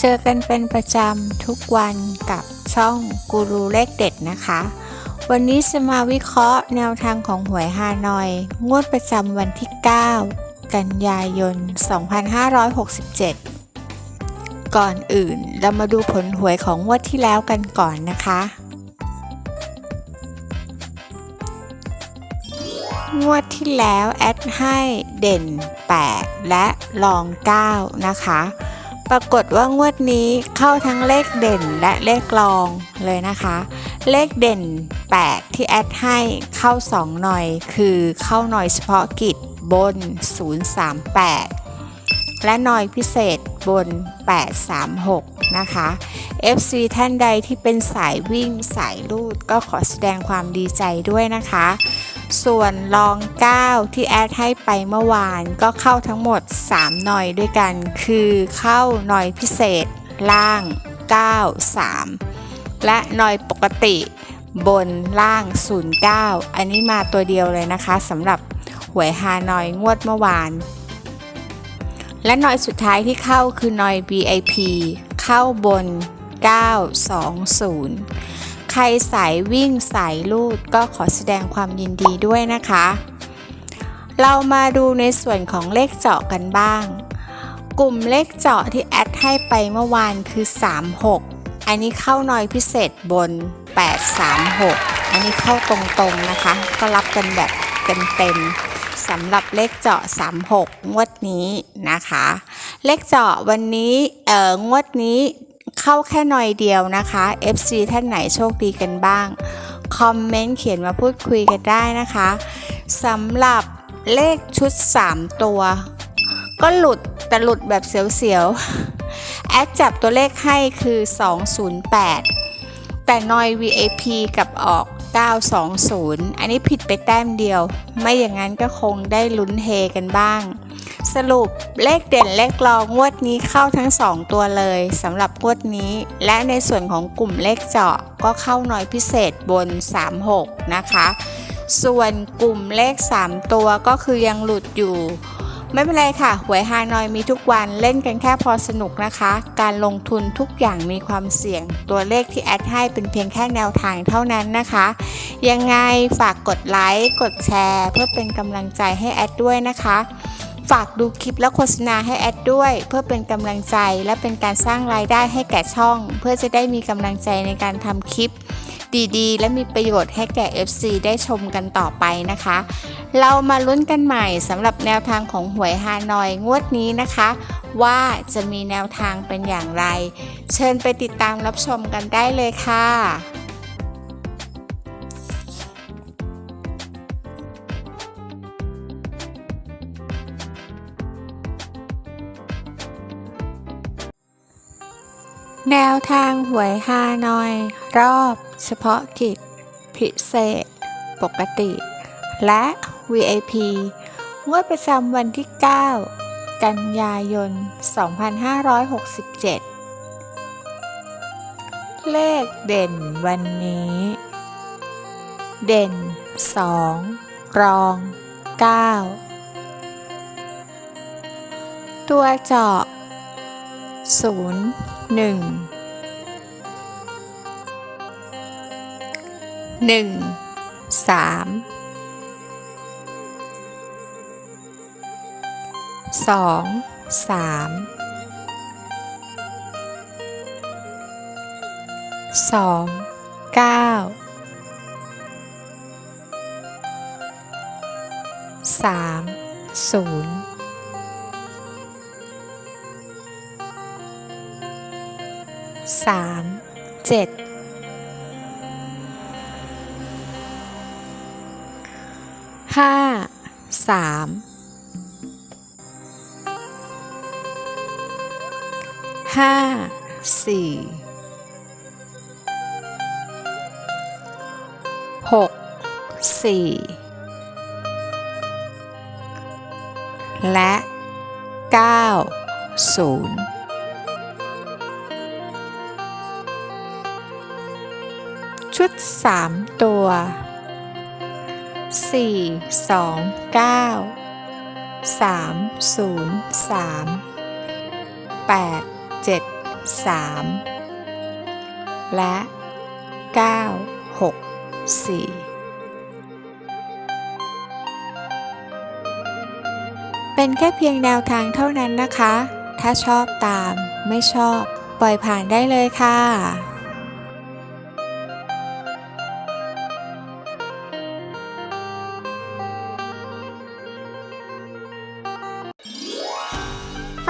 เจอกันเป็นประจำทุกวันกับช่องกูรูเลขเด็ดนะคะ วันนี้จะมาวิเคราะห์แนวทางของหวยฮานอย งวดประจำวันที่ 9 กันยายน 2567 ก่อนอื่นเรามาดูผลหวยของงวดที่แล้วกันก่อนนะคะ งวดที่แล้วแอดให้เด่น 8 และรอง 9 นะคะ ปรากฏว่างวดนี้เข้าทั้งเลขเด่นและเลขรองเลยนะคะ เลขเด่น 8 ที่แอดให้เข้า 2 หน่อย คือเข้าหน่อยเฉพาะกิจบน 038 และหน่อยพิเศษบน 836 นะคะ FC ท่านใดที่เป็นสายวิ่งสายลูดก็ขอแสดงความดีใจด้วยนะคะ ส่วนรอง 9 ที่แอดให้ไปเมื่อวานก็เข้าทั้งหมด 3 หน่อยด้วยกัน คือเข้าหน่อยพิเศษ ล่าง 9 3 และหน่อยปกติบนล่าง 09 อันนี้มาตัวเดียวเลยนะคะสำหรับหวยฮานอยงวดเมื่อวาน และหน่อยสุดท้ายที่เข้าคือหน่อย VIP เข้าบน 920 ใครสายวิ่งสายลูดก็ขอแสดงความยินดีด้วยนะคะ เรามาดูในส่วนของเลขเจาะกันบ้าง กลุ่มเลขเจาะที่แอดให้ไปเมื่อวานคือ 36 อันนี้เข้านอยพิเศษบน 836 อันนี้เข้าตรงๆนะคะ ก็รับกันแบบเต็มๆ สำหรับเลขเจาะ 36 งวดนี้นะคะ เลขเจาะวันนี้เอ่องวดนี้เข้าแค่หน่อยเดียวนะคะ FC ท่านไหนโชคดีกันบ้าง คอมเมนต์เขียนมาพูดคุยกันได้นะคะสำหรับเลขชุด 3 ตัว ก็หลุดแต่หลุดแบบเสียวๆ แอดจับตัวเลขให้คือ 208 แต่นอย VAP กับออก 920 อันนี้ผิดไปแต้มเดียว ไม่อย่างนั้นก็คงได้ลุ้นเฮกันบ้าง สรุปเลขเด่นเลขรองงวดนี้เข้าทั้ง 2 ตัวเลยสำหรับงวดนี้ และในส่วนของกลุ่มเลขเจาะก็เข้าน้อยพิเศษบน 36 นะคะ ส่วนกลุ่มเลข 3 ตัวก็คือยังหลุดอยู่ ไม่เป็นไรค่ะ หวยฮานอยมีทุกวันเล่นกันแค่พอสนุกนะคะ การลงทุนทุกอย่างมีความเสี่ยง ตัวเลขที่แอดให้เป็นเพียงแค่แนวทางเท่านั้นนะคะ ยังไงฝากกดไลค์กดแชร์เพื่อเป็นกำลังใจให้แอดด้วยนะคะ ฝากดูคลิปและโฆษณาให้แอดด้วย เพื่อเป็นกำลังใจและเป็นการสร้างรายได้ให้แก่ช่อง เพื่อจะได้มีกำลังใจในการทำคลิป ดีๆ และมีประโยชน์ให้แก่ FC ได้ชมกันต่อไปนะคะ เรามาลุ้นกันใหม่สำหรับแนวทางของหวยฮานอยงวดนี้นะคะ ว่าจะมีแนวทางเป็นอย่างไร เชิญไปติดตามรับชมกันได้เลยค่ะ แนวทางหวยฮานอย รอบเฉพาะกิจ พิเศษ ปกติ และ VIP งวดประจำวันที่ 9 กันยายน 2567 เลขเด่นวันนี้ เด่น 2 รอง 9 ตัวเจาะ 0 1หนึ่งสามสองสามสองเก้าสามศูนย์ สามเจ็ดห้าสามห้าสี่หกสี่และเก้าศูนย์ ดสามตัวสี่สองเก้าสามศูนย์สามแปดเจ็ดสามและเก้าหกสี่เป็นแค่เพียงแนวทางเท่านั้นนะคะ ถ้าชอบตาม ไม่ชอบ ปล่อยผ่านได้เลยค่ะ